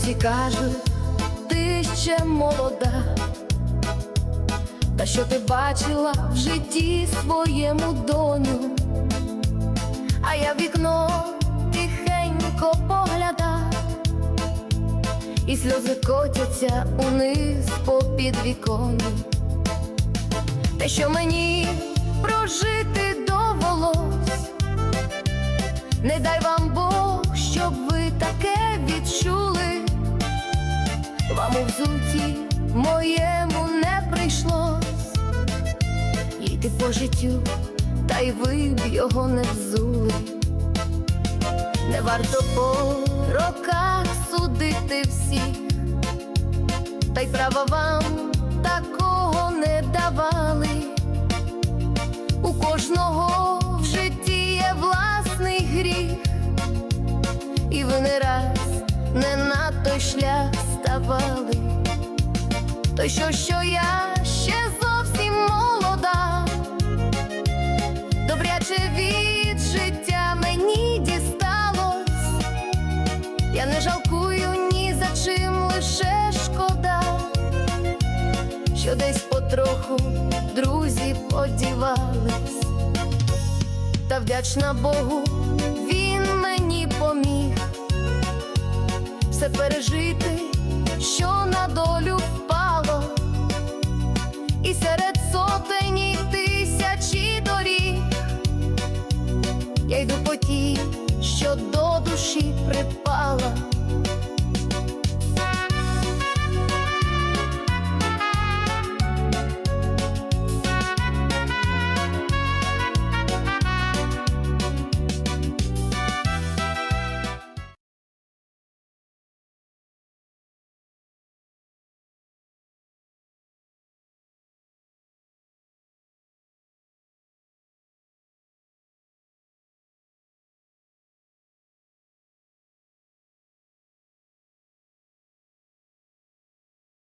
всі кажуть, ти ще молода, та що ти бачила в житті своєму доню, а я вікно тихенько погляда, і сльози котяться униз по підвіконню. Те, що мені прожити довелось, не дай вам Бог, щоб ви таке вам у взуті моєму не прийшлось, йти по життю, та й ви б його не взули. Не варто по роках судити всіх, та й права вам такого не давали. У кожного в житті є власний гріх, і ви не раз не на той шлях ставали. То що, що я ще зовсім молода, добряче від життя мені дісталось, я не жалкую ні за чим, лише шкода, що десь потроху друзі подівались, та вдячна Богу, він мені поміг все пережити, що на долю впало, і серед сотень і тисячі доріг я йду по тій, що до душі припала.